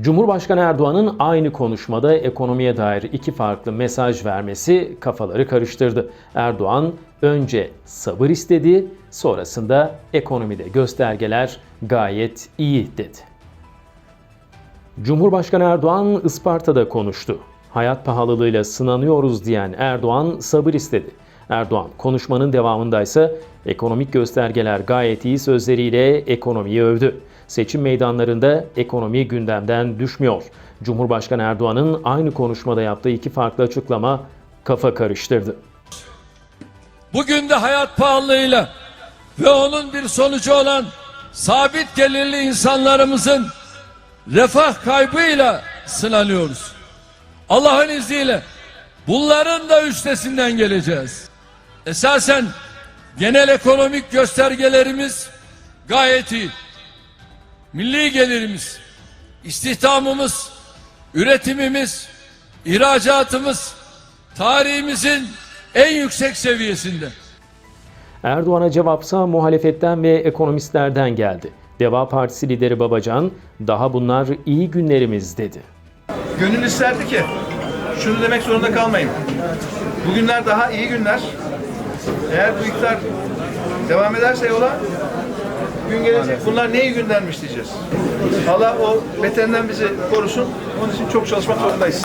Cumhurbaşkanı Erdoğan'ın aynı konuşmada ekonomiye dair iki farklı mesaj vermesi kafaları karıştırdı. Erdoğan önce sabır istedi, sonrasında ekonomide göstergeler gayet iyi dedi. Cumhurbaşkanı Erdoğan Isparta'da konuştu. Hayat pahalılığıyla sınanıyoruz diyen Erdoğan sabır istedi. Erdoğan konuşmanın devamındaysa ekonomik göstergeler gayet iyi sözleriyle ekonomiyi övdü. Seçim meydanlarında ekonomi gündemden düşmüyor. Cumhurbaşkanı Erdoğan'ın aynı konuşmada yaptığı iki farklı açıklama kafa karıştırdı. Bugün de hayat pahalılığıyla ve onun bir sonucu olan sabit gelirli insanlarımızın refah kaybıyla sınanıyoruz. Allah'ın izniyle bunların da üstesinden geleceğiz. Esasen genel ekonomik göstergelerimiz gayet iyi. Milli gelirimiz, istihdamımız, üretimimiz, ihracatımız tarihimizin en yüksek seviyesinde. Erdoğan'a cevapsa muhalefetten ve ekonomistlerden geldi. Deva Partisi lideri Babacan, daha bunlar iyi günlerimiz dedi. Gönül isterdi ki şunu demek zorunda kalmayın. Bugünler daha iyi günler. Eğer bu iktidar devam ederse yola gün gelecek. Bunlar ne iyi günlermiş diyeceğiz. Allah o beterinden bizi korusun. Onun için çok çalışmak zorundayız.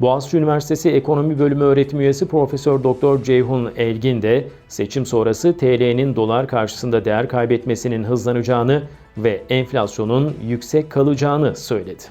Boğaziçi Üniversitesi Ekonomi Bölümü öğretim üyesi Profesör Doktor Ceyhun Elgin de seçim sonrası TL'nin dolar karşısında değer kaybetmesinin hızlanacağını ve enflasyonun yüksek kalacağını söyledi.